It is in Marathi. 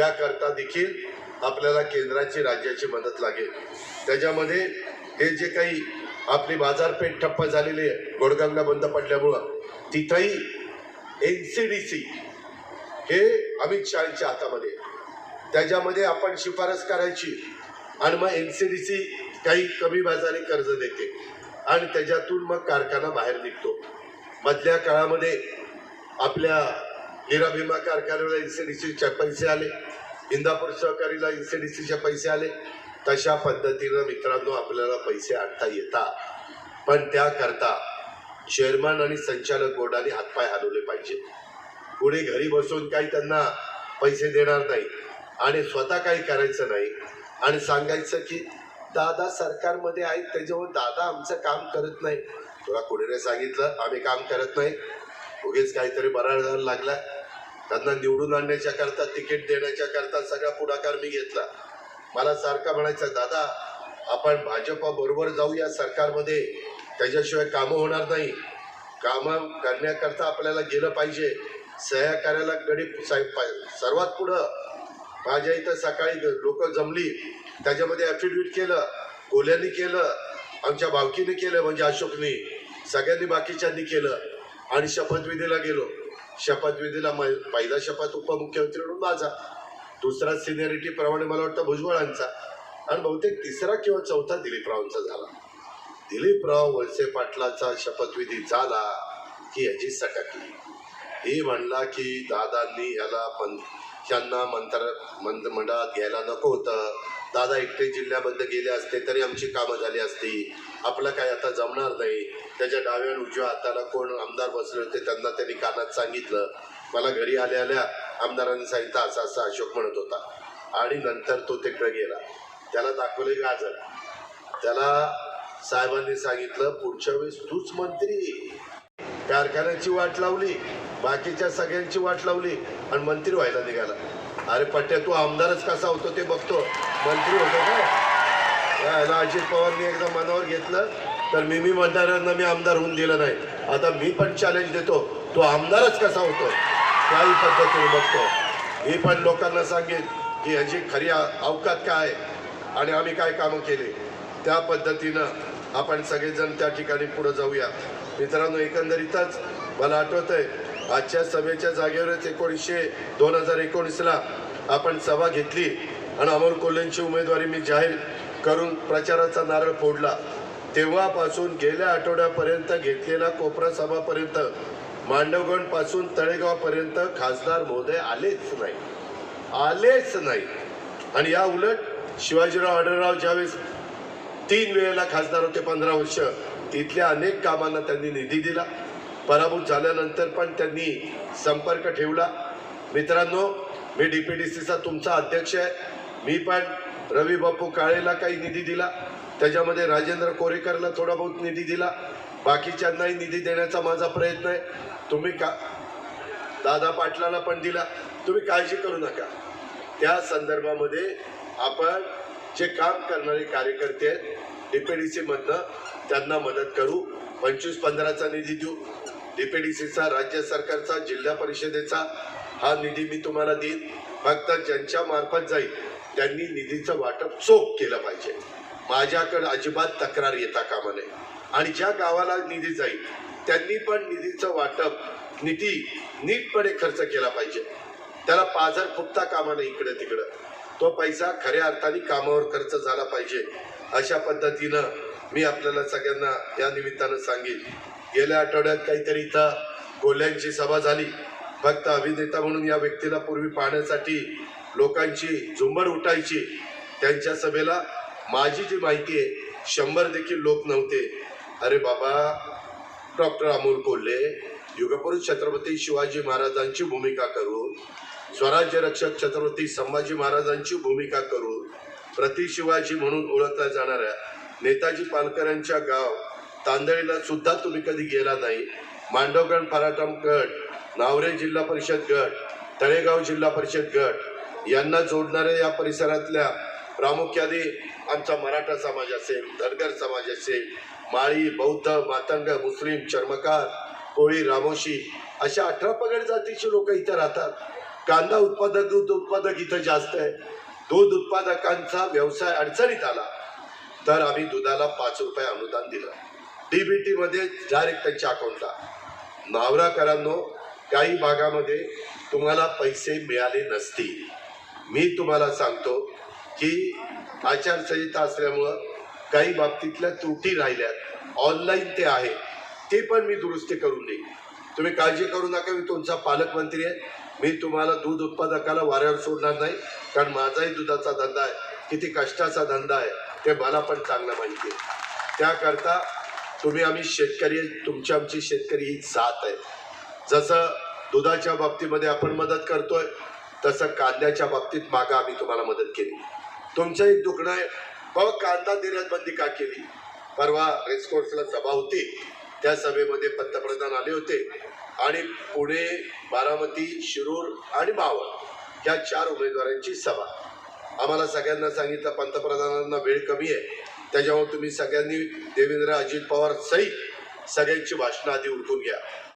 याकरता देखील आपल्याला केंद्राची राज्याची मदत लागेल. त्याच्यामध्ये हे जे काही आपली बाजारपेठ ठप्प झालेली आहे गोडगंगा बंद पडल्यामुळं तिथंही एन सी डी सी हे अमित शहाच्या हातामध्ये त्याच्यामध्ये आपण शिफारस करायची आणि मग एन सी डी सी काही कमी बाजारी कर्ज देते आणि त्याच्यातून मग कारखाना बाहेर निघतो. मधल्या काळामध्ये आपल्या हिरा विमा कारखान्याला एन सी डी सीचे पैसे आले इंदापूर सहकारीला एन सी डी सीचे पैसे आले तशा पद्धतीनं मित्रांनो आपल्याला पैसे आणता येतात पण त्याकरता चेअरमन आणि संचालक बोर्डाने हातपाय हलवले पाहिजे कुणी घरी बसून काही त्यांना पैसे देणार नाही आणि स्वतः काही करायचं नाही आणि सांगायचं की दादा सरकारमध्ये आहेत त्याच्यावर दादा आमचं काम करत नाही तुला कुणीने सांगितलं आम्ही काम करत नाही उगीच काहीतरी बराळ लागला त्यांना निवडून आणण्याच्या करता तिकीट देण्याच्या करता सगळा पुढाकार मी घेतला. मला सारखा म्हणायचं दादा आपण भाजपा बरोबर जाऊ या सरकारमध्ये. त्याच्याशिवाय कामं होणार नाही. कामं करण्याकरता आपल्याला गेलं पाहिजे. सह्या करायला गणित साहेब पाहिजे सर्वात पुढं माझ्या इथं सकाळी लोक जमली. त्याच्यामध्ये ॲफिडेविट केलं गोल्यानी केलं आमच्या भावकीने केलं म्हणजे अशोकनी सगळ्यांनी बाकीच्यांनी केलं. आणि शपथविधीला गेलो. शपथविधीला म पहिला शपथ उपमुख्यमंत्री म्हणून माझा. दुसरा सिनियरिटी प्रमाणे मला वाटतं भुजबळांचा. आणि बहुतेक तिसरा किंवा चौथा दिलीपरावांचा झाला. दिलीपराव वळसे पाटलाचा शपथविधी झाला की याची सटकली. हे म्हणला की दादांनी याला पण यांना मंत्र मंत्रिमंडळात घ्यायला नको होतं. दादा एकटे जिल्ह्याबद्द गेले असते तरी आमची कामं झाली असती. आपलं काय आता जमणार नाही. त्याच्या डाव्या उजव्या हाताला कोण आमदार बसले होते त्यांना त्यांनी कानात सांगितलं. मला घरी आल्या आल्या आमदारांनी सांगितलं असं असं अशोक म्हणत होता. आणि नंतर तो तिकडे गेला. त्याला दाखवले गाजर त्याला साहेबांनी सांगितलं पुढच्या वेळेस तूच मंत्री. कारखान्याची वाट लावली बाकीच्या सगळ्यांची वाट लावली आणि मंत्री व्हायला निघाला. अरे पट्ट्या तू आमदारच कसा होतो ते बघतो. मंत्री होतो का अजित पवारनी एकदा मनावर घेतलं. तर मी मी मतदारांना मी आमदार होऊन दिलं नाही. आता मी पण चॅलेंज देतो. तो आमदारच कसा होतो? त्याही पद्धतीने बघतो. मी पण लोकांना सांगेन की ह्याची खरी अवकात काय? आहे आणि आम्ही काय कामं केली? त्या पद्धतीनं आपण सगळेजण त्या ठिकाणी पुढं जाऊया. मित्रांनो एकंदरीतच मला आठवत आहे आजच्या सभेच्या जागेवरच एकोणीसशे दोन हजार एकोणीसला आपण सभा घेतली आणि अमोल कोल्हेंची उमेदवारी मी जाहीर करून प्रचाराचा नारळ फोडला. तेव्हापासून गेल्या आठवड्यापर्यंत घेतलेला कोपरा सभापर्यंत मांडवगणपासून तळेगावपर्यंत खासदार महोदय आलेच नाही आलेच नाही आणि या उलट शिवाजीराव आढळराव ज्यावेळेस तीन वेळेला खासदार होते पंधरा वर्ष तिथल्या अनेक कामांना त्यांनी निधी दिला. पराभूत झाल्यानंतर पण त्यांनी संपर्क ठेवला. मित्रांनो मी डी पी डी सीचा तुमचा अध्यक्ष आहे. मी पण रवी बापू काळेला काही निधी दिला. त्याच्यामध्ये राजेंद्र कोरेकरला थोडा बहुत निधी दिला. बाकीच्यांनाही निधी देण्याचा माझा प्रयत्न आहे. तुम्ही का दादा पाटलाला पण दिला. तुम्ही काळजी करू नका. त्या संदर्भामध्ये आपण जे काम करणारे कार्यकर्ते आहेत डीपीडीसी मधनं त्यांना मदत करू. पंचवीस पंधराचा निधी देऊ. डीपीडीसीचा राज्य सरकारचा जिल्हा परिषदेचा हा निधी मी तुम्हाला देईन. फक्त ज्यांच्या मार्फत जाईल त्यांनी निधीचं वाटप चोख केलं पाहिजे. माझ्याकडे अजिबात तक्रार येता कामा नये. आणि ज्या गावाला निधी जाईल त्यांनी पण निधीचं वाटप निधी नीटपणे खर्च केला पाहिजे. त्याला पाझर फुटता कामा नये इकडं तिकडं. तो पैसा खऱ्या अर्थाने कामावर खर्च झाला पाहिजे. अशा पद्धतीनं मी आपल्याला सगळ्यांना या निमित्तानं सांगेन. गेल्या आठवड्यात काहीतरी इथं कोल्ह्यांची सभा झाली. फक्त अभिनेता म्हणून या व्यक्तीला पूर्वी पाहण्यासाठी लोकांची झुंबड उठायची. त्यांच्या सभेला माझी जी माहिती आहे शंभर देखील लोक नव्हते. अरे बाबा डॉक्टर अमोल कोल्हे युगपुरुष छत्रपती शिवाजी महाराजांची भूमिका करून स्वराज्य रक्षक छत्रपती संभाजी महाराजांची भूमिका करून प्रति शिवाजी म्हणून ओळखल्या जाणाऱ्या नेताजी पालकरांच्या गाव तांदळीला सुद्धा तुम्ही कधी गेला नाही. मांडवगण पराठम गट नावरे जिल्हा परिषद गट तळेगाव जिल्हा परिषद गट यांना जोडणाऱ्या या परिसरातल्या प्रामुख्याने आमचा मराठा समाज असेल धनगर समाज असेल माळी बौद्ध मातंग मुस्लिम चर्मकार कोळी रामोशी अशा अठरा पगड जातीचे लोक इथं राहतात. कांदा उत्पादक दूध उत्पादक इथं जास्त आहे. दूध उत्पादकांचा व्यवसाय अडचणीत आला. तर आम्ही दुधाला पाच रुपये अनुदान दिलं. डी बी टीमध्ये डायरेक्ट त्यांच्या अकाउंटला नावराकरांनो काही भागामध्ये तुम्हाला पैसे मिळाले नसतील. मी तुम्हाला सांगतो की आचारसंहिता असल्यामुळं काही बाबतीतल्या त्रुटी राहिल्यात. ऑनलाईन ते आहे. ते पण मी दुरुस्ती करून देईन. तुम्ही काळजी करू नका मी तुमचा पालकमंत्री आहे. मी तुम्हाला दूध उत्पादकाला वाऱ्यावर सोडणार नाही कारण माझाही दुधाचा धंदा आहे. किती कष्टाचा धंदा आहे ते मला पण चांगलं माहिती आहे. त्याकरता तुम्ही आम्ही शेतकरी तुमची आमची शेतकरी ही जात आहे. जसं दुधाच्या बाबतीमध्ये आपण मदत करतोय तसं कांद्याच्या बाबतीत मागा आम्ही तुम्हाला मदत केली. तुमचंही दुखणं आहे. अहो कांदा देण्यात बंदी का केली? परवा रेसकोर्सला सभा होती. त्या सभेमध्ये पंतप्रधान आले होते. आणि पुणे बारामती शिरूर आणि मावळ या चार उमेदवारांची सभा. आम्हाला सगळ्यांना सांगितलं पंतप्रधानांना वेळ कमी आहे. त्याच्यामुळे तुम्ही सगळ्यांनी देवेंद्र अजित पवार सहित सगळ्यांची भाषणं आधी उरकून घ्या.